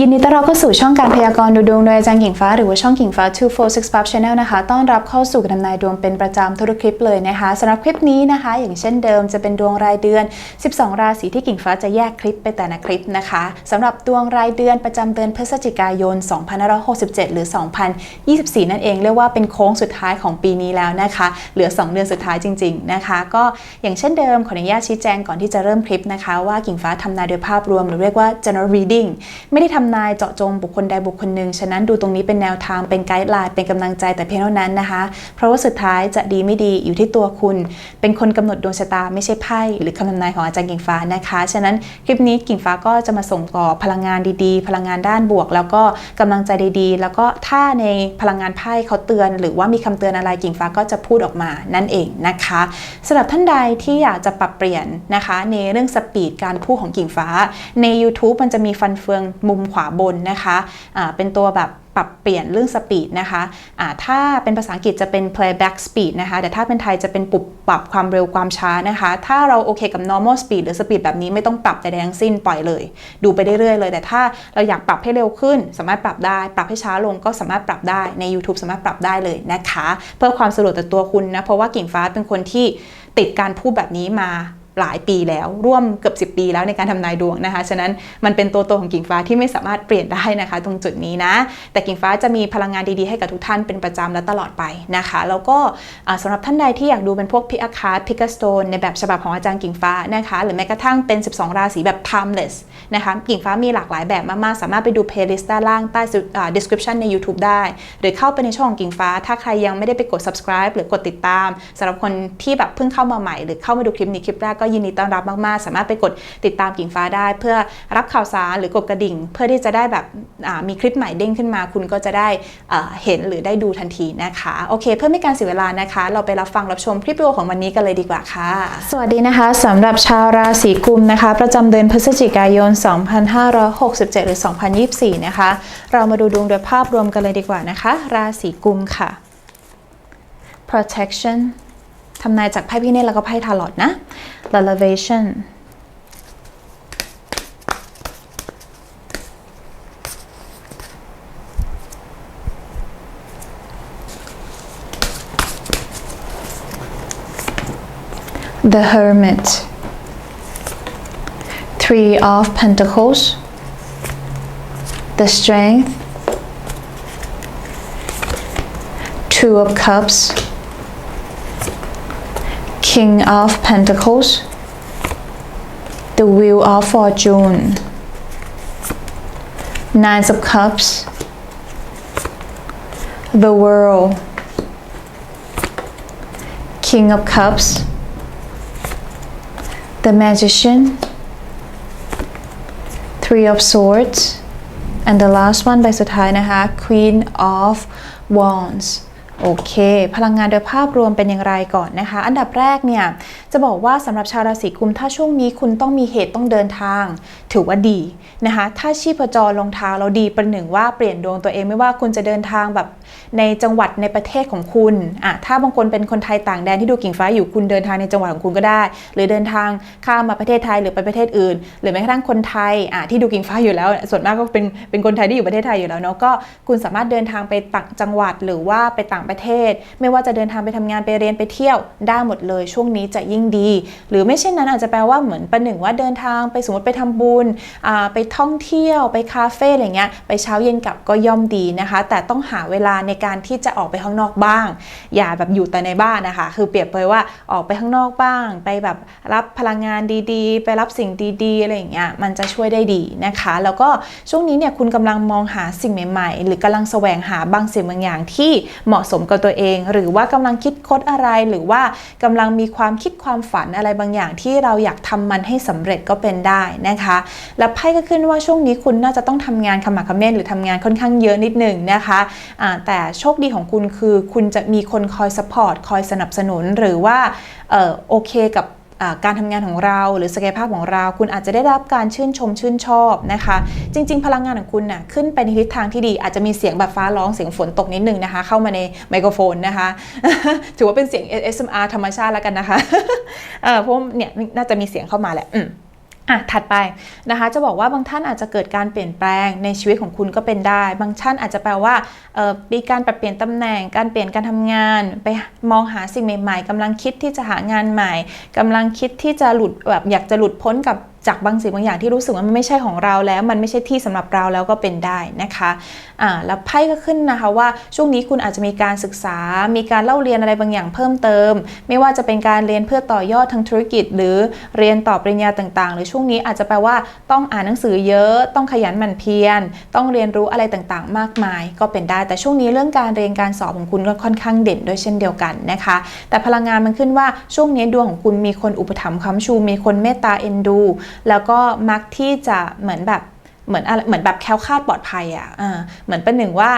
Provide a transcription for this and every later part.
ยินดีต้อนรับเข้าสู่ช่องการพยากรณ์ดูดวงโดยอาจารย์กิ่งฟ้าหรือว่าช่องกิ่งฟ้า 246 Pub Channel นะคะต้อนรับเข้าสู่การทำนายดวงเป็นประจำทุกคลิปเลยนะคะสำหรับคลิปนี้นะคะ อย่างเช่นเดิมจะเป็นดวงรายเดือน 12 ราศีที่กิ่งฟ้าจะแยกคลิปไปแต่ละคลิปนะคะสำหรับดวงรายเดือนประจำเดือนพฤศจิกายน 2567 หรือ 2024 นั่นเองเรียกว่าเป็นโค้งสุดท้ายของปีนี้แล้วนะคะ เหลือ 2 เดือนสุดท้ายจริง ๆนะคะ ก็อย่างเช่นเดิมขออนุญาตชี้แจงก่อนที่จะเริ่มคลิปนะคะว่ากิ่งฟ้าทำนายโดยภาพรวมหรือเรียกว่า general reading ไม่ได้ทำนายเจาะจงบุคคลใดบุคคลหนึ่ง ฉะนั้นดูตรงนี้เป็นแนวทางเป็นไกด์ไลน์เป็นกำลังใจแต่เพียงเท่านั้นนะคะ เพราะว่าสุดท้ายจะดีไม่ดีอยู่ที่ตัวคุณ เป็นคนกำหนดดวงชะตาไม่ใช่ไพ่หรือคำทำนายของอาจารย์กิ่งฟ้านะคะ ฉะนั้นคลิปนี้กิ่งฟ้าก็จะมาส่งต่อพลังงานดีๆ พลังงานด้านบวก แล้วก็กำลังใจดีๆ แล้วก็ถ้าในพลังงานไพ่เขาเตือน หรือว่ามีคำเตือนอะไรกิ่งฟ้าก็จะพูดออกมานั่นเองนะคะสำหรับท่านใดที่อยากจะปรับเปลี่ยนนะคะ ในเรื่องสปีดการพูดของกิ่งฟ้า ใน YouTube มันจะมีฟันเฟืองมุมขวาบนนะคะอ่าเป็นตัวแบบปรับเปลี่ยนเรื่องสปีดนะคะะถ้าเป็นภาษาอังกฤษจะเป็น playback speed นะคะ แต่ถ้าเป็นไทยจะเป็นปรับปรับความเร็วความช้านะคะ ถ้าเราโอเคกับ normal speed หรือ speed แบบนี้ไม่ต้องปรับแต่แดทั้งสิ้นปล่อยเลย ดูไปเรื่อยๆเลย แต่ถ้าเราอยากปรับให้เร็วขึ้น สามารถปรับได้ ปรับให้ช้าลงก็สามารถปรับได้ ใน YouTube สามารถปรับได้เลยนะคะ เพื่อความสะดวกต่อตัวคุณนะ เพราะว่ากิ่งฟ้าเป็นคนที่ติดการพูดแบบนี้มา หลายปีแล้วร่วมเกือบ10 ปีแล้วในการทำนายดวงนะคะฉะนั้นมันเป็นตัวตนของกิ่งฟ้าที่ไม่สามารถเปลี่ยนได้นะคะ ตรงจุดนี้นะ แต่กิ่งฟ้าจะมีพลังงานดีๆให้กับทุกท่านเป็นประจำและตลอดไปนะคะ แล้วก็สำหรับท่านใดที่อยากดูเป็นพวกพิอาคาร์พิกาสโตนในแบบฉบับของอาจารย์กิ่งฟ้านะคะ หรือแม้กระทั่งเป็น 12 ราศีแบบ timeless นะคะกิ่งฟ้ามีหลากหลายแบบมากๆ สามารถไปดูเพลย์ลิสต์ด้านล่างใต้ description ใน YouTube ได้ หรือเข้าไปในช่องของกิ่งฟ้า ถ้าใครยังไม่ได้ไปกด subscribe หรือกดติดตามสำหรับคนที่แบบเพิ่งเข้ามาใหม่ หรือเข้ามาดูคลิปนี้คลิปแรกก็ยินดีต้อนรับมาก ๆ สามารถไปกดติดตามกิ่งฟ้าได้ เพื่อรับข่าวสารหรือกดกระดิ่ง เพื่อที่จะได้แบบมีคลิปใหม่เด้งขึ้นมา คุณก็จะได้เห็นหรือได้ดูทันทีนะคะโอเค เพื่อไม่การเสียเวลานะคะ เราไปรับฟังรับชมคลิปวิดีโอของวันนี้กันเลยดีกว่าค่ะ สวัสดีนะคะสำหรับชาวราศีกุมนะคะ ประจำเดือนพฤศจิกายน 2567 หรือ 2024 นะคะ เรามาดูดวงโดยภาพรวมกันเลยดีกว่านะคะ ราศีกุมค่ะ protection ทำนายจากไพ่พี่เนตแล้วก็ไพ่ทาร์ลอตนะ elevation the hermit three of pentacles the strength two of cups king of pentacles the wheel of fortune nine of cups the world king of cups the magician three of swords and the last one ใบสุดท้ายนะคะ queen of wands โอเค พลังงานโดยภาพรวมเป็นอย่างไรก่อนนะคะ อันดับแรกเนี่ยจะบอกว่าสำหรับชาวราศีกุมถ้าช่วงนี้คุณต้องมีเหตุต้องเดินทางถือว่าดีนะคะ ถ้าชีพจรลงเท้าเราดีประหนึ่งว่าเปลี่ยนดวงตัวเองไม่ว่าคุณจะเดินทางแบบในจังหวัดในประเทศของคุณอะถ้าบางคนเป็นคนไทยต่างแดนที่ดูกิ่งฟ้าอยู่คุณเดินทางในจังหวัดของคุณก็ได้ หรือเดินทางข้ามมาประเทศไทยหรือไปประเทศอื่น หรือแม้กระทั่งคนไทยอะที่ดูกิ่งฟ้าอยู่แล้ว ส่วนมากก็เป็นเป็นคนไทยที่อยู่ประเทศไทยอยู่แล้วเนาะก็คุณสามารถเดินทางไปต่างจังหวัดหรือว่าไปต่างประเทศ ไม่ว่าจะเดินทางไปทำงานไปเรียนไปเที่ยวได้หมดเลย ช่วงนี้จะยิ่งดี หรือไม่เช่นนั้นอาจจะแปลว่าเหมือนประหนึ่งว่าเดินทางไปสมมติไปทำบุญไปท่องเที่ยวไปคาเฟ่อะไรเงี้ยไปเช้าเย็นกลับก็ย่อมดีนะคะ แต่ต้องหาเวลาในการที่จะออกไปข้างนอกบ้าง อย่าแบบอยู่แต่ในบ้านนะคะ คือเปรียบเปยว่าออกไปข้างนอกบ้าง ไปแบบรับพลังงานดีๆ ไปรับสิ่งดีๆอะไรอย่างเงี้ยมันจะช่วยได้ดีนะคะ แล้วก็ช่วงนี้เนี่ยคุณกำลังมองหาสิ่งใหม่ ๆ หรือกำลังแสวงหาบางสิ่งบางอย่างที่เหมาะสมกับตัวเอง หรือว่ากำลังคิดคดอะไรหรือว่ากำลังมีความคิดความฝันอะไรบางอย่างที่เราอยากทำมันให้สำเร็จก็เป็นได้นะคะแล้วไพ่ก็ขึ้นว่าช่วงนี้คุณน่าจะต้องทำงานขมักขม้นหรือทำงานค่อนข้างเยอะนิดหนึ่งนะคะะแต่โชคดีของคุณคือคุณจะมีคนคอยสปอร์ตคอยสนับสนุนหรือว่าโอเคกับการทำงานของเราหรือศักยภาพของเรา คุณอาจจะได้รับการชื่นชมชื่นชอบนะคะ จริง ๆ พลังงานของคุณนะ่ะขึ้นไปในทิศทางที่ดี อาจจะมีเสียงแบบฟ้าร้องเสียงฝนตกนิดนึงนะคะ เข้ามาในไมโครโฟนนะคะ ถือว่าเป็นเสียง ASMR ธรรมชาติแล้วกันนะคะเพราะเนี่ยน่าจะมีเสียงเข้ามาแหละ อะถัดไปนะคะจะบอกว่าบางท่านอาจจะเกิดการเปลี่ยนแปลงในชีวิตของคุณก็เป็นได้ บางท่านอาจจะแปลว่าเอ่อมีการปรับเปลี่ยนตำแหน่ง การเปลี่ยนการทำงาน ไปมองหาสิ่งใหม่ ๆกำลังคิดที่จะหางานใหม่กำลังคิดที่จะหลุดแบบอยากจะหลุดพ้นกับ จากบางสิ่งบางอย่างที่รู้สึกว่ามันไม่ใช่ของเราแล้ว มันไม่ใช่ที่สำหรับเราแล้วก็เป็นได้นะคะอ่าแล้วไพ่ก็ขึ้นนะคะว่าช่วงนี้คุณอาจจะมีการศึกษา มีการเล่าเรียนอะไรบางอย่างเพิ่มเติม ไม่ว่าจะเป็นการเรียนเพื่อต่อยอดทางธุรกิจ หรือเรียนต่อปริญญาต่างๆ หรือช่วงนี้อาจจะแปลว่าต้องอ่านหนังสือเยอะ ต้องขยันหมั่นเพียร ต้องเรียนรู้อะไรต่างๆ มากมาย ก็เป็นได้ แต่ช่วงนี้เรื่องการเรียนการสอบของคุณก็ค่อนข้างเด่นด้วยเช่นเดียวกันนะคะ แต่พลังงานมันขึ้นว่าช่วงนี้ดวงของคุณมีคนอุปถัมภ์ค้ำชู มีคนเมตตาเอ็นดูแล้วก็มักที่จะเหมือนแบบเหมือนอะไรเหมือนแบบแคล้วคลาดปลอดภัยอะ่ะเหมือนเป็นหนึ่งว่า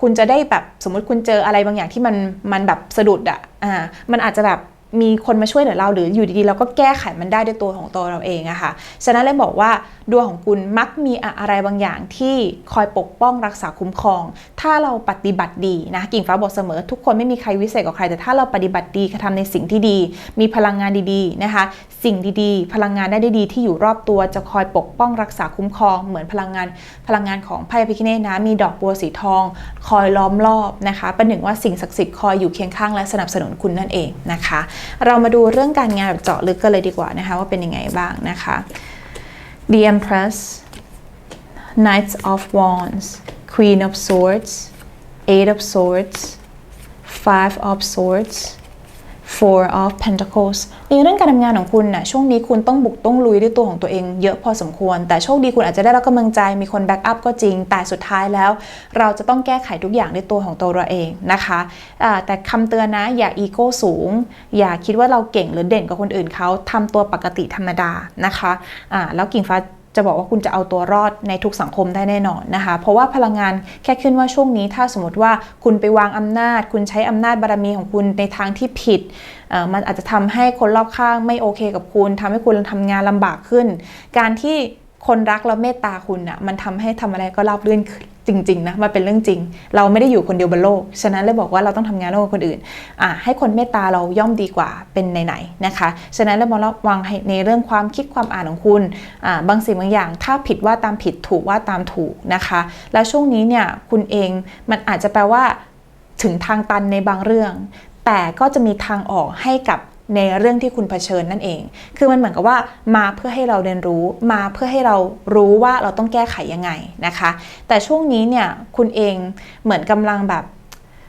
คุณจะได้แบบสมมุติคุณเจออะไรบางอย่างที่มันมันแบบสะดุดอะ่ะมันอาจจะแบบ มีคนมาช่วยเหลือเราหรืออยู่ดีๆเราก็แก้ไขมันได้ด้วยตัวของตัวเราเองอะค่ะฉะนั้นเลยบอกว่าดวงของคุณมักมีอะไรบางอย่างที่คอยปกป้องรักษาคุ้มครอง ถ้าเราปฏิบัติดีนะกิ่งฟ้าบอกเสมอ ทุกคนไม่มีใครวิเศษกว่าใคร แต่ถ้าเราปฏิบัติดีกระทำในสิ่งที่ดี มีพลังงานดีๆนะคะ สิ่งดีๆ พลังงานได้ดีที่อยู่รอบตัวจะคอยปกป้องรักษาคุ้มครองเหมือนพลังงาน พลังงานของไพ่พิคเนตนะมีดอกบัวสีทอง คอยล้อมรอบนะคะเป็นหนึ่งว่าสิ่งศักดิ์สิทธิ์คอยอยู่เคียงข้างและสนับสนุนคุณนั่นเองนะคะเรามาดูเรื่องการงานแบบเจาะลึกกันเลยดีกว่านะคะว่าเป็นยังไงบ้างนะคะ The Empress Knights of Wands Queen of Swords Eight of Swords Five of Swords Four of Pentacles ในเรื่องการทำงานของคุณนะ่ะช่วงนี้คุณต้องบุกต้องลุยด้วยตัวของตัวเองเยอะพอสมควร แต่โชคดีคุณอาจจะได้รับกำลังใจมีคนแบ็กอัพก็จริง แต่สุดท้ายแล้ว เราจะต้องแก้ไขทุกอย่างด้วยตัวของตัวเราเองนะคะะแต่คำเตือนนะอย่าอีโก้สูง อย่าคิดว่าเราเก่งหรือเด่นกว่าคนอื่นเขาทำตัวปกติธรรมดานะคะะแล้วกิ่งฟ้า จะบอกว่าคุณจะเอาตัวรอดในทุกสังคมได้แน่นอนนะคะ เพราะว่าพลังงานแค่ขึ้นว่าช่วงนี้ ถ้าสมมติว่าคุณไปวางอำนาจ คุณใช้อำนาจบารมีของคุณในทางที่ผิด มันอาจจะทำให้คนรอบข้างไม่โอเคกับคุณทำให้คุณทำงานลำบากขึ้น การที่ คนรักและเมตตาคุณอะมันทำให้ทำอะไรก็ราบรื่นจริงๆนะมันเป็นเรื่องจริง เราไม่ได้อยู่คนเดียวบนโลก ฉะนั้นเลยบอกว่าเราต้องทำงานร่วมกับคนอื่นอ่าให้คนเมตตาเราย่อมดีกว่าเป็นไหนๆนะคะ ฉะนั้นเลยมองระวังในเรื่องความคิดความอ่านของคุณอ่าบางสิ่งบางอย่าง ถ้าผิดว่าตามผิดถูกว่าตามถูกนะคะ แล้วช่วงนี้เนี่ยคุณเองมันอาจจะแปลว่าถึงทางตันในบางเรื่อง แต่ก็จะมีทางออกให้กับ ในเรื่องที่คุณเผชิญนั่นเอง คือมันเหมือนกับว่ามาเพื่อให้เราเรียนรู้ มาเพื่อให้เรารู้ว่าเราต้องแก้ไขยังไงนะคะ แต่ช่วงนี้เนี่ยคุณเองเหมือนกำลังแบบ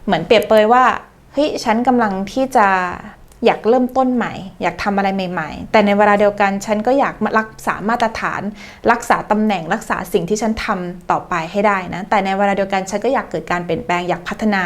เหมือนเปรียบเปยว่า เฮ้ยฉันกำลังที่จะอยากเริ่มต้นใหม่ อยากทำอะไรใหม่ ๆ แต่ในเวลาเดียวกันฉันก็อยากรักษามาตรฐาน รักษาตำแหน่งรักษาสิ่งที่ฉันทำต่อไปให้ได้นะ แต่ในเวลาเดียวกันฉันก็อยากเกิดการเปลี่ยนแปลง อยากพัฒนา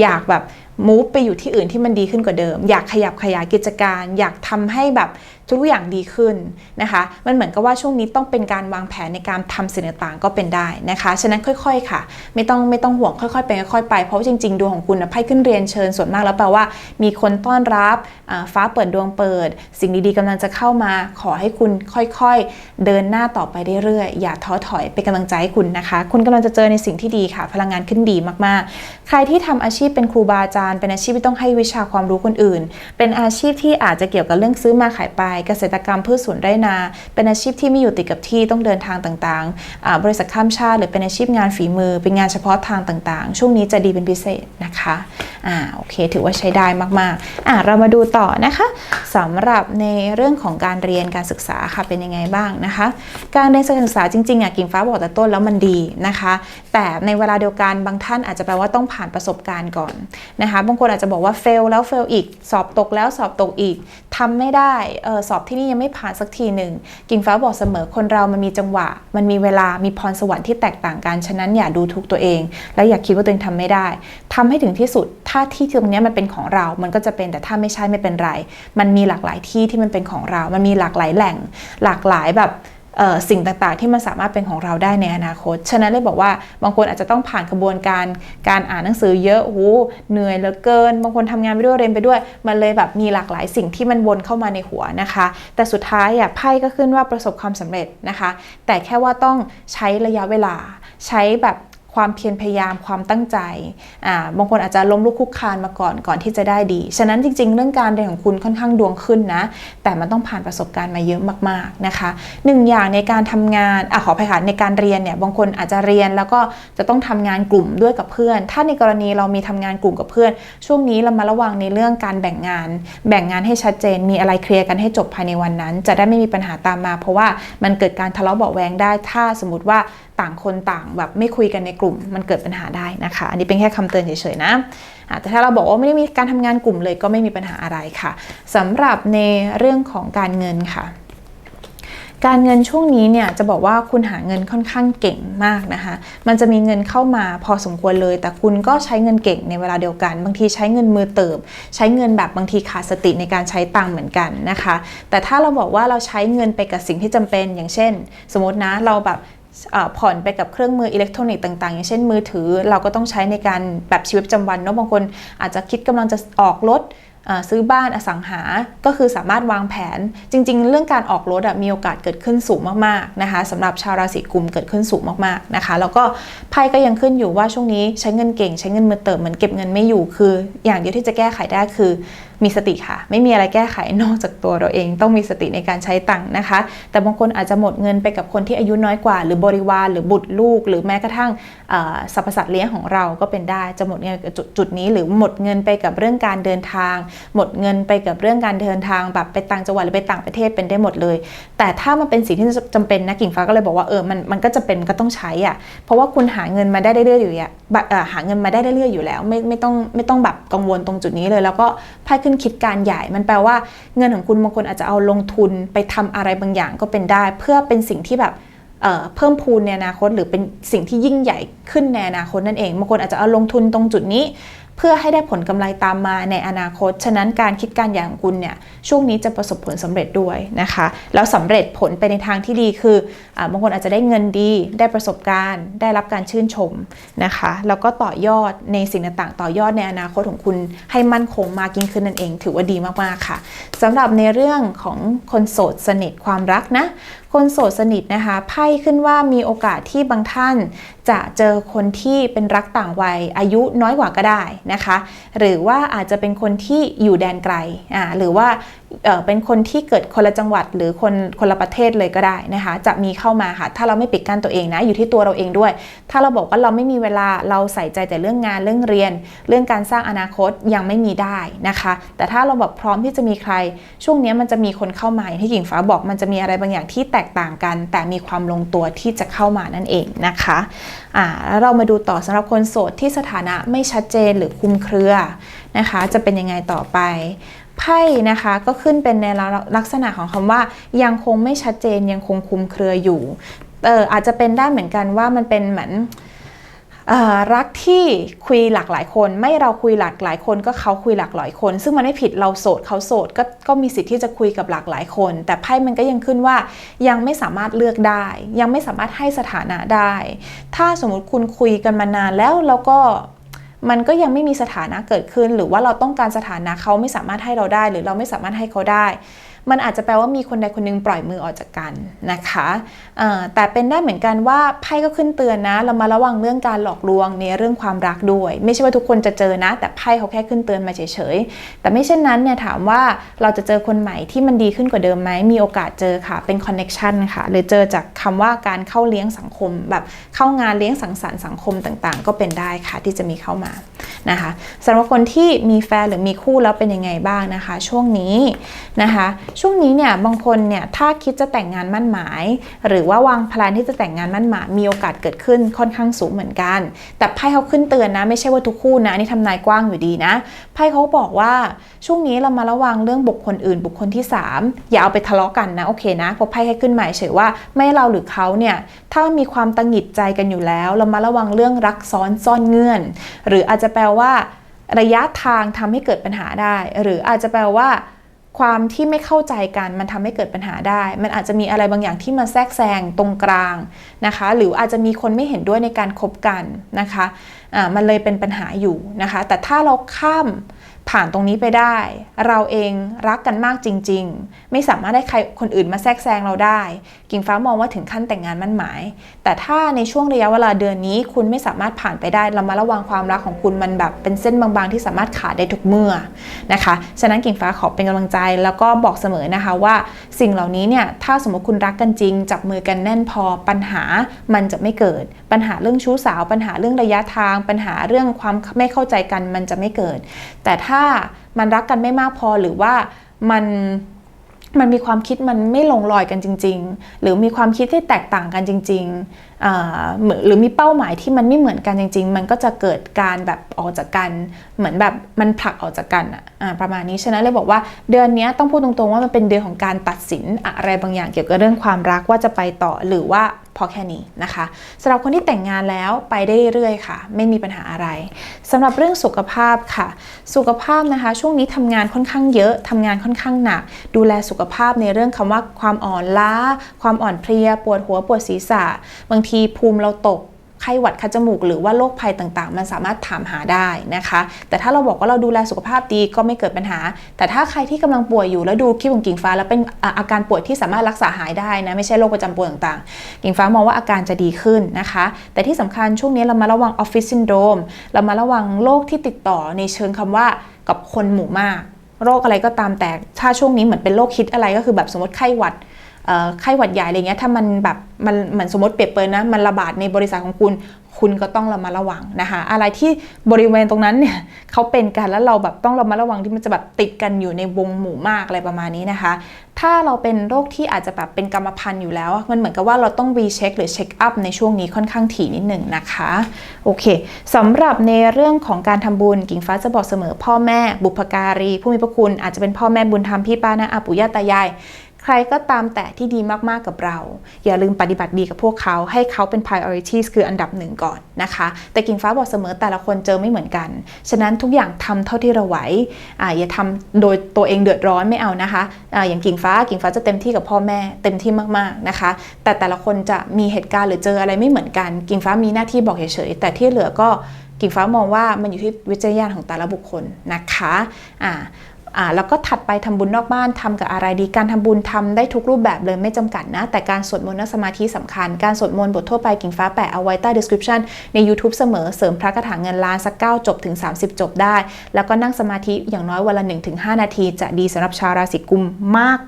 อยากแบบมูฟไปอยู่ที่อื่นที่มันดีขึ้นกว่าเดิม อยากขยับขยายกิจการ อยากทำให้แบบทุกอย่างดีขึ้นนะคะ มันเหมือนกับว่าช่วงนี้ต้องเป็นการวางแผนในการทำสิ่งต่างๆก็เป็นได้นะคะ ฉะนั้นค่อยๆค่ะ ไม่ต้องไม่ต้องห่วงค่อยๆไปค่อยๆไป เพราะจริงๆดวงของคุณไพ่ขึ้นเรียนเชิญส่วนมากแล้วแปลว่า มีคนต้อนรับฟ้าเปิดดวงเปิด สิ่งดีๆกำลังจะเข้ามาขอให้คุณค่อยๆ เดินหน้าต่อไปเรื่อยๆอย่าท้อถอยเป็นกำลังใจให้คุณนะคะ คุณกำลังจะเจอในสิ่งที่ดีค่ะ พลังงานขึ้นดีมากๆ ใครที่ทำอาชีพเป็นครูบาอาจารย์เป็นอาชีพที่ต้องให้วิชาความรู้คนอื่น เป็นอาชีพที่อาจจะเกี่ยวกับเรื่องซื้อมาขายไป เกษตรกรรมพืชสวนไร่นา เป็นอาชีพที่ไม่อยู่ติดกับที่ต้องเดินทางต่างๆ บริษัทข้ามชาติหรือเป็นอาชีพงานฝีมือ เป็นงานเฉพาะทางต่างๆ ช่วงนี้จะดีเป็นพิเศษนะคะ อ่าโอเค ถือว่าใช้ได้มากๆอ่าเรามาดูต่อนะคะสำหรับในเรื่องของการเรียนการศึกษาค่ะเป็นยังไงบ้างนะคะ การเรียนการศึกษาจริงๆอะกิ่งฟ้าบอกแต่ต้นแล้วมันดีนะคะ แต่ในเวลาเดียวกันบางท่านอาจจะแปลว่าต้องผ่านประสบการณ์ก่อนนะคะบางคนอาจจะบอกว่าเฟลแล้วเฟลอีก สอบตกแล้วสอบตกอีกทำไม่ได้ออสอบที่นี่ยังไม่ผ่านสักทีหนึ่งกิ่งฟ้าบอกเสมอคนเรามันมีจังหวะ มันมีเวลามีพรสวรรค์ที่แตกต่างกันฉะนั้นอย่าดูทุกตัวเอง และอย่าคิดว่าตัวเองทำไม่ได้ทำให้ถึงที่สุดถ้าที่ตรงนี้มันเป็นของเรา มันก็จะเป็นแต่ถ้าไม่ใช่ไม่เป็นไร มันมีหลากหลายที่ที่มันเป็นของเรา มันมีหลากหลายแหล่ง หลากหลายแบบสิ่งต่างๆ ที่มันสามารถเป็นของเราได้ในอนาคต ฉะนั้นเลยบอกว่าบางคนอาจจะต้องผ่านกระบวนการการอ่านหนังสือเยอะโอ้เหนื่อยเหลือเกิน บางคนทำงานไปด้วยเรียนไปด้วย มันเลยแบบมีหลากหลายสิ่งที่มันวนเข้ามาในหัวนะคะ แต่สุดท้ายอะไพ่ก็ขึ้นว่าประสบความสำเร็จนะคะ แต่แค่ว่าต้องใช้ระยะเวลาใช้แบบ ความเพียรพยายามความตั้งใจบางคนอาจจะล้มลุกคุกคานมาก่อนก่อนที่จะได้ดี ฉะนั้นจริง ๆ เรื่องการเรียนของคุณค่อนข้างดวงขึ้นนะ แต่มันต้องผ่านประสบการณ์มาเยอะมากๆนะคะหนึ่งอย่างในการทำงานอขออภัยค่ะในการเรียนเนี่ยบางคนอาจจะเรียนแล้วก็จะต้องทำงานกลุ่มด้วยกับเพื่อน ถ้าในกรณีเรามีทำงานกลุ่มกับเพื่อน ช่วงนี้เรามาระวังในเรื่องการแบ่งงาน แบ่งงานให้ชัดเจน มีอะไรเคลียร์กันให้จบภายในวันนั้น จะได้ไม่มีปัญหาตามมา เพราะว่ามันเกิดการทะเลาะเบาะแวงได้ ถ้าสมมติว่าต่างคนต่างแบบไม่คุยกันในกลุ่มมันเกิดปัญหาได้นะคะ อันนี้เป็นแค่คำเตือนเฉยๆนะแต่ถ้าเราบอกว่าไม่ได้มีการทำงานกลุ่มเลยก็ไม่มีปัญหาอะไรค่ะสำหรับในเรื่องของการเงินค่ะการเงินช่วงนี้เนี่ยจะบอกว่าคุณหาเงินค่อนข้างเก่งมากนะคะ มันจะมีเงินเข้ามาพอสมควรเลย แต่คุณก็ใช้เงินเก่งในเวลาเดียวกัน บางทีใช้เงินมือเติบ ใช้เงินแบบบางทีขาดสติในการใช้ตังเหมือนกันนะคะ แต่ถ้าเราบอกว่าเราใช้เงินไปกับสิ่งที่จำเป็น อย่างเช่น สมมตินะเราแบบ ผ่อนไปกับเครื่องมืออิเล็กทรอนิกส์ต่างๆ อย่างเช่นมือถือเราก็ต้องใช้ในการแบบชีวิตประจำวันเนาะบางคนอาจจะคิดกำลังจะออกรถซื้อบ้านอสังหา ก็คือสามารถวางแผน จริง ๆ เรื่องการออกรถมีโอกาสเกิดขึ้นสูงมากๆนะคะสำหรับชาวราศีกุมเกิดขึ้นสูงมากๆนะคะ แล้วก็ไพ่ก็ยังขึ้นอยู่ว่าช่วงนี้ใช้เงินเก่ง ใช้เงินมือเติมเหมือนเก็บเงินไม่อยู่คือ อย่างเดียวที่จะแก้ไขได้คือ มีสติค่ะ ไม่มีอะไรแก้ไขนอกจากตัวเราเอง ต้องมีสติในการใช้ตังค์นะคะ แต่บางคนอาจจะหมดเงินไปกับคนที่อายุน้อยกว่า หรือบริวารหรือบุตรลูก หรือแม้กระทั่งสรรพสัตว์เลี้ยงของเราก็เป็นได้จะหมดเงินจุดจุดนี้ หรือหมดเงินไปกับเรื่องการเดินทาง หมดเงินไปกับเรื่องการเดินทางแบบไปต่างจังหวัดหรือไปต่างประเทศเป็นได้หมดเลย แต่ถ้ามันเป็นสิ่งที่จำเป็นนะกิ่งฟ้าก็เลยบอกว่าเออมันมันก็จะเป็นก็ต้องใช้อะเพราะว่าคุณหาเงินมาได้เรื่อยๆอยู่อะหาเงินมาได้เรื่อยๆอยู่แล้ว ไม่ไม่ต้องไม่ต้องแบบกังวลตรงจุดนี้เลย แล้วก็ไพ่ขึ้นคิดการใหญ่ มันแปลว่าเงินของคุณบางคนอาจจะเอาลงทุนไปทำอะไรบางอย่างก็เป็นได้ เพื่อเป็นสิ่งที่แบบเเพิ่มพูนในอนาคต หรือเป็นสิ่งที่ยิ่งใหญ่ขึ้นในอนาคตนั่นเองบางคนอาจจะเอาลงทุนตรงจุดนี้ เพื่อให้ได้ผลกำไรตามมาในอนาคต ฉะนั้นการคิดการอย่างคุณเนี่ยช่วงนี้จะประสบผลสำเร็จด้วยนะคะ แล้วสำเร็จผลไปในทางที่ดีคืออบางคนอาจจะได้เงินดี ได้ประสบการณ์ ได้รับการชื่นชมนะคะ แล้วก็ต่อยอดในสิ่งต่างๆ ต่อยอดในอนาคตของคุณให้มั่นคงมากยิ่งขึ้นนั่นเอง ถือว่าดีมากๆค่ะสำหรับในเรื่องของคนโสดสนิทความรักนะคนโสดสนิทนะคะไพ่ขึ้นว่ามีโอกาสที่บางท่านจะเจอคนที่เป็นรักต่างวัยอายุน้อยกว่าก็ได้นะคะ หรือว่าอาจจะเป็นคนที่อยู่แดนไกลอ่าหรือว่า เป็นคนที่เกิดคนละจังหวัดหรือคนคนละประเทศเลยก็ได้นะคะ จะมีเข้ามาค่ะ ถ้าเราไม่ปิดกั้นตัวเองนะ อยู่ที่ตัวเราเองด้วย ถ้าเราบอกว่าเราไม่มีเวลาเราใส่ใจแต่เรื่องงานเรื่องเรียน เรื่องการสร้างอนาคตยังไม่มีได้นะคะ แต่ถ้าเราแบบพร้อมที่จะมีใคร ช่วงนี้มันจะมีคนเข้ามาอย่างที่หญิงฟ้าบอกมันจะมีอะไรบางอย่างที่แตกต่างกัน แต่มีความลงตัวที่จะเข้ามานั่นเองนะคะอ่าแล้วเรามาดูต่อสำหรับคนโสดที่สถานะไม่ชัดเจนหรือคุมเครือนะคะ จะเป็นยังไงต่อไป ไพ่นะคะก็ขึ้นเป็นในลักษณะของคำว่า ยังคงไม่ชัดเจนยังคงคลุมเครืออยู่เอออาจจะเป็นได้เหมือนกันว่ามันเป็นเหมือนรักที่คุยหลากหลายคน ไม่เราคุยหลากหลายคนก็เขาคุยหลากหลายคน ซึ่งมันไม่ผิดเราโสดเขาโสดก็ก็มีสิทธิ์ที่จะคุยกับหลากหลายคน แต่ไพ่มันก็ยังขึ้นว่ายังไม่สามารถเลือกได้ ยังไม่สามารถให้สถานะได้ ถ้าสมมุติคุณคุยกันมานานแล้วแล้วก็ มันก็ยังไม่มีสถานะเกิดขึ้น หรือว่าเราต้องการสถานะเขาไม่สามารถให้เราได้ หรือเราไม่สามารถให้เขาได้ มันอาจจะแปลว่ามีคนใดคนหนึงปล่อยมือออกจากกันนะคะแต่เป็นได้เหมือนกันว่าไพ่ก็ขึ้นเตือนนะเรามาระวังเรื่องการหลอกลวงในเรื่องความรักด้วย ไม่ใช่ว่าทุกคนจะเจอนะ แต่ไพ่เขาแค่ขึ้นเตือนมาเฉยๆแต่ไม่เช่นนั้นเนี่ยถามว่าเราจะเจอคนใหม่ที่มันดีขึ้นกว่าเดิมไหมมีโอกาสเจอค่ะเป็นคอนเน็ชันค่ะหรือเจอจากคำว่าการเข้าเลี้ยงสังคม แบบเข้างานเลี้ยงสังสรรค์สังคมต่างๆ ก็เป็นได้ค่ะที่จะมีเข้ามานะคะสำหรับคนที่มีแฟนหรือมีคู่แล้วเป็นยังไงบ้างนะคะ ช่วงนี้นะคะ ช่วงนี้เนี่ยบางคนเนี่ยถ้าคิดจะแต่งงานมั่นหมายหรือว่าวางแผนที่จะแต่งงานมั่นหมายมีโอกาสเกิดขึ้นค่อนข้างสูงเหมือนกัน แต่ไพ่เขาขึ้นเตือนนะ ไม่ใช่ว่าทุกคู่นะนี่ทำนายกว้างอยู่ดีนะไพ่เขาบอกว่าช่วงนี้เรามาระวังเรื่องบุคคลอื่น บุคคลที่ 3 อย่าเอาไปทะเลาะกันนะโอเคนะเพราะไพ่ให้ขึ้นหมายเฉยว่าไม่เราหรือเขาเนี่ยถ้ามีความตังหงิดใจกันอยู่แล้ว เรามาระวังเรื่องรักซ้อนซ่อนเงื่อน หรืออาจจะแปลว่าระยะทางทำให้เกิดปัญหาได้ หรืออาจจะแปลว่า ความที่ไม่เข้าใจกันมันทำให้เกิดปัญหาได้ มันอาจจะมีอะไรบางอย่างที่มาแทรกแซงตรงกลางนะคะ หรืออาจจะมีคนไม่เห็นด้วยในการคบกันนะคะอ่ามันเลยเป็นปัญหาอยู่นะคะ แต่ถ้าเราข้าม ผ่านตรงนี้ไปได้ เราเองรักกันมากจริง ๆ ไม่สามารถได้ใครคนอื่นมาแทรกแซงเราได้ กิ่งฟ้ามองว่าถึงขั้นแต่งงานมั่นหมาย แต่ถ้าในช่วงระยะเวลาเดือนนี้ คุณไม่สามารถผ่านไปได้เรามาระวังความรักของคุณมันแบบเป็นเส้นบางๆ ที่สามารถขาดได้ทุกเมื่อนะคะฉะนั้นกิ่งฟ้าขอเป็นกำลังใจแล้วก็บอกเสมอนะคะว่า สิ่งเหล่านี้เนี่ยถ้าสมมติคุณรักกันจริง จับมือกันแน่นพอปัญหามันจะไม่เกิด ปัญหาเรื่องชู้สาว ปัญหาเรื่องระยะทาง ปัญหาเรื่องความไม่เข้าใจกันมันจะไม่เกิด แต่ถ้ามันรักกันไม่มากพอหรือว่ามันมันมีความคิดมันไม่ลงรอยกันจริง ๆ หรือมีความคิดที่แตกต่างกันจริงๆเหมือนหรือมีเป้าหมายที่มันไม่เหมือนกันจริง ๆ มันก็จะเกิดการแบบออกจากกัน เหมือนแบบมันผลักออกจากกันอะประมาณนี้ ฉะนั้นเลยบอกว่าเดือนนี้ต้องพูดตรงๆว่ามันเป็นเดือนของการตัดสินอะไรบางอย่างเกี่ยวกับเรื่องความรักว่าจะไปต่อหรือว่า พอแค่นี้นะคะสำหรับคนที่แต่งงานแล้วไปได้เรื่อยๆค่ะ ไม่มีปัญหาอะไรสำหรับเรื่องสุขภาพค่ะ สุขภาพนะคะ ช่วงนี้ทำงานค่อนข้างเยอะทำงานค่อนข้างหนัก ดูแลสุขภาพในเรื่องคำว่าความอ่อนล้า ความอ่อนเพลีย ปวดหัวปวดศีรษะ บางทีภูมิเราตก ไข้หวัดคัดจมูก หรือว่าโรคภัยต่างๆ มันสามารถถามหาได้นะคะ แต่ถ้าเราบอกว่าเราดูแลสุขภาพดีก็ไม่เกิดปัญหา แต่ถ้าใครที่กำลังป่วยอยู่แล้วดูคลิปของกิ่งฟ้า แล้วเป็นอาการป่วยที่สามารถรักษาหายได้นะไม่ใช่โรคประจำตัวต่างๆ กิ่งฟ้ามองว่าอาการจะดีขึ้นนะคะ แต่ที่สำคัญช่วงนี้เรามาระวังออฟฟิศซินโดรมเรามาระวังโรคที่ติดต่อในเชิงคำว่ากับคนหมู่มาก โรคอะไรก็ตามแต่ถ้าช่วงนี้เหมือนเป็นโรคฮิตอะไรก็คือแบบสมมติไข้หวัด ไข้หวัดใหญ่อะไรเงี้ยถ้ามันแบบมันเหมือนสมมติเปรียบเปรยนะมันระบาดในบริษัทของคุณ คุณก็ต้องระมัดระวังนะคะ อะไรที่บริเวณตรงนั้นเนี่ยเขาเป็นกันแล้วเราแบบต้องระมัดระวังที่มันจะแบบติดกันอยู่ในวงหมู่มากอะไรประมาณนี้นะคะ ถ้าเราเป็นโรคที่อาจจะแบบเป็นกรรมพันธุ์อยู่แล้ว มันเหมือนกับว่าเราต้องรีเช็คหรือเช็คอัพในช่วงนี้ค่อนข้างถี่นิดหนึ่งนะคะโอเคสำหรับในเรื่องของการทำบุญกิ่งฟ้าจะบอกเสมอพ่อแม่ บุพการี ผู้มีพระคุณอาจจะเป็นพ่อแม่บุญธรรมพี่ป้านะอาปู่ย่าตายาย ใครก็ตามแต่ที่ดีมากๆกับเรา อย่าลืมปฏิบัติดีกับพวกเขา ให้เขาเป็น priorities คืออันดับหนึ่งก่อนนะคะ แต่กิ่งฟ้าบอกเสมอแต่ละคนเจอไม่เหมือนกัน ฉะนั้นทุกอย่างทำเท่าที่เราไหวออย่าทำโดยตัวเองเดือดร้อนไม่เอานะคะอาอย่างกิ่งฟ้ากิ่งฟ้าจะเต็มที่กับพ่อแม่ เต็มที่มากๆนะคะ แต่แต่ละคนจะมีเหตุการณ์หรือเจออะไรไม่เหมือนกัน กิ่งฟ้ามีหน้าที่บอกเฉยๆแต่ที่เหลือก็กิ่งฟ้ามองว่ามันอยู่ที่วิจารณญาณของแต่ละบุคคลนะคะอ่า อ่าแล้วก็ถัดไปทำบุญนอกบ้านทำกับอะไรดี การทำบุญทำได้ทุกรูปแบบเลยไม่จำกัดนะ แต่การสวดมนต์นสมาธิสำคัญ การสวดมนต์บททั่วไปกิ่งฟ้าแปะเอาไว้ใต้ description ใน YouTube เสมอเสริมพระคาถาเงินล้านสัก 9 จบถึง 30 จบได้ แล้วก็นั่งสมาธิอย่างน้อยวันละ 1-5 นาที จะดีสำหรับชาวราศีกุม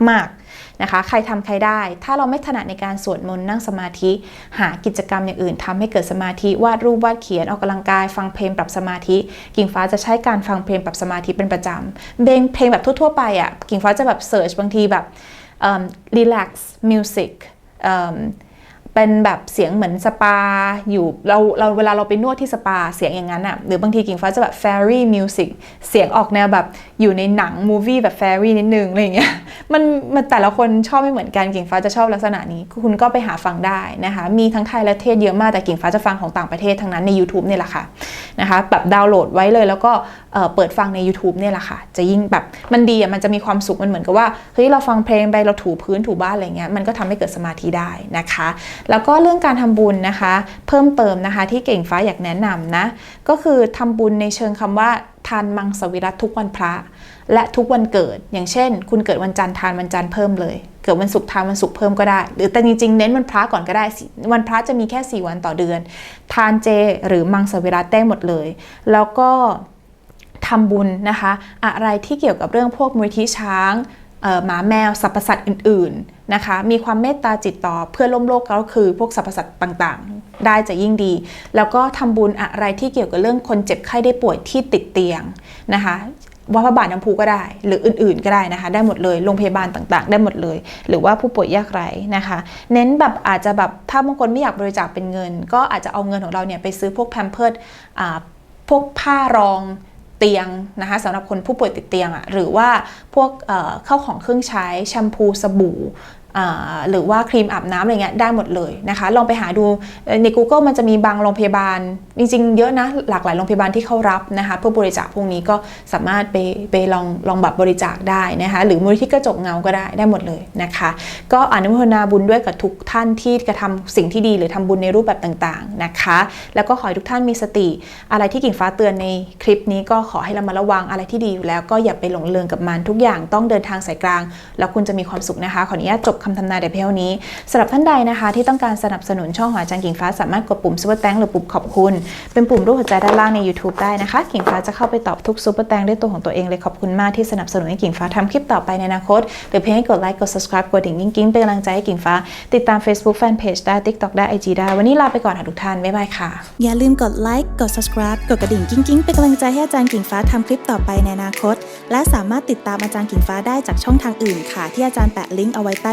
มากๆ นะคะ ใครทำใครได้ ถ้าเราไม่ถนัดในการสวดมนต์นั่งสมาธิ หากิจกรรมอย่างอื่นทำให้เกิดสมาธิวาดรูปวาดเขียนออกกำลังกาย ฟังเพลงปรับสมาธิ กิ่งฟ้าจะใช้การฟังเพลงปรับสมาธิเป็นประจำเพลงเพลงแบบทั่วๆไปอะกิ่งฟ้าจะแบบเสิร์ชบางทีแบบ relax music เป็นแบบเสียงเหมือนสปาอยู่เราเราเวลาเราไปนวดที่สปาเสียงอย่างนั้นอะหรือบางทีกิ่งฟ้าจะแบบ fairy music เสียงออกแนวแบบอยู่ในหนังมูวี่แบบ fairy นิดนึงอะไรอย่างเงี้ยมันมันแต่ละคนชอบไม่เหมือนกันกิ่งฟ้าจะชอบลักษณะนี้คุณก็ไปหาฟังได้นะคะ มีทั้งไทยและเทศเยอะมากแต่กิ่งฟ้าจะฟังของต่างประเทศทั้งนั้นใน YouTube เนี่ยแหละค่ะนะคะแบบดาวน์โหลดไว้เลยแล้วก็เเปิดฟังใน YouTube เนี่ยแหละค่ะ จะยิ่งแบบมันดีอะมันจะมีความสุขมันเหมือนกับว่าเฮ้ยเราฟังเพลงไปเราถูพื้นถูบ้านอะไรเงี้ยมันก็ทำให้เกิดสมาธิได้นะคะแล้วก็เรื่องการทำบุญนะคะ เพิ่มเติมนะคะ ที่เก่งฟ้าอยากแนะนำนะก็คือทำบุญในเชิงคำว่าทานมังสวิรัตทุกวันพระ และทุกวันเกิด อย่างเช่น คุณเกิดวันจันทร์ทานวันจันทร์เพิ่มเลย เกิดวันศุกร์ทานวันศุกร์เพิ่มก็ได้ หรือแต่จริงๆเน้นวันพระก่อนก็ได้สิวันพระจะมีแค่ 4 วันต่อเดือน ทานเจหรือมังสวิรัตได้หมดเลย แล้วก็ทำบุญนะคะ อะไรที่เกี่ยวกับเรื่องพวกมูลที่ช้าง หมาแมวสรรพสัตว์อื่นๆนะคะ มีความเมตตาจิตต่อเพื่อนร่วมโลกก็คือพวกสรรพสัตว์ต่างๆ ได้จะยิ่งดี แล้วก็ทำบุญอะไรที่เกี่ยวกับเรื่องคนเจ็บไข้ได้ป่วยที่ติดเตียงนะคะวัดพระบาทน้ำพุก็ได้ หรืออื่นๆก็ได้นะคะ ได้หมดเลยโรงพยาบาลต่างๆ ได้หมดเลย หรือว่าผู้ป่วยยากไร้นะคะ เน้นแบบอาจจะแบบถ้าบางคนไม่อยากบริจาคเป็นเงิน ก็อาจจะเอาเงินของเราเนี่ยไปซื้อพวกแพมเพิร์ดพวกผ้ารอง ตียงนะคะสำหรับคนผู้ป่วยติดเตียงอะ่ะหรือว่าพวกเข้าของเครื่องใช้แชมพูสบู่ หรือว่าครีมอาบน้ำอะไรเงี้ยได้หมดเลยนะคะ ลองไปหาดูใน Google มันจะมีบางโรงพยาบาล จริงๆ เยอะนะหลากหลายโรงพยาบาลที่เขารับนะคะเพื่อบริจาคพวกนี้ก็สามารถไปไปลองลองแบบบริจาคได้นะคะหรือมูลที่กระจกเงาก็ได้ได้หมดเลยนะคะ ก็อนุโมทนาบุญด้วยกับทุกท่านที่กระทำสิ่งที่ดีหรือทำบุญในรูปแบบต่างๆนะคะ แล้วก็ขอให้ทุกท่านมีสติ อะไรที่กิ่งฟ้าเตือนในคลิปนี้ก็ขอให้เรามาระวังอะไรที่ดีอยู่แล้วก็อย่าไปหลงเริงกับมันทุกอย่างต้องเดินทางสายกลาง แล้วคุณจะมีความสุขนะคะขออนุญาตจบคำทำนายแต่เพียงเท่านี้สำหรับท่านใดนะคะ ที่ต้องการสนับสนุนช่องหออาจารย์กิ่งฟ้าสามารถกดปุ่มซุปเปอร์แตงหรือปุ่มขอบคุณ เป็นปุ่มรูปหัวใจด้านล่างใน YouTube ได้นะคะ กิ่งฟ้าจะเข้าไปตอบทุกซุปเปอร์แตงด้วยตัวของตัวเองเลยขอบคุณมากที่สนับสนุนให้กิ่งฟ้าทำคลิปต่อไปในอนาคตหรือเพียงให้กดไลค์กด subscribe กดดิ่งกิ้งๆเป็นกำลังใจให้กิ่งฟ้า ติดตาม Facebook Fanpage ได้ TikTok ได้ IG ได้วันนี้ลาไปก่อนค่ะทุกท่านบ๊ายบายค่ะอย่าลืมกดไลค์กด subscribe กดกระดิ่งกิ้งกิ้งเป็นกำลังใจให้อาจารย์กิ่งฟ้าทำคลิปต่อไปในอนาคต และสามารถติดตามอาจารย์กิ่งฟ้าได้จากช่องทางอื่นค่ะ ที่อาจารย์แปะลิงก์เอาไว้ใต้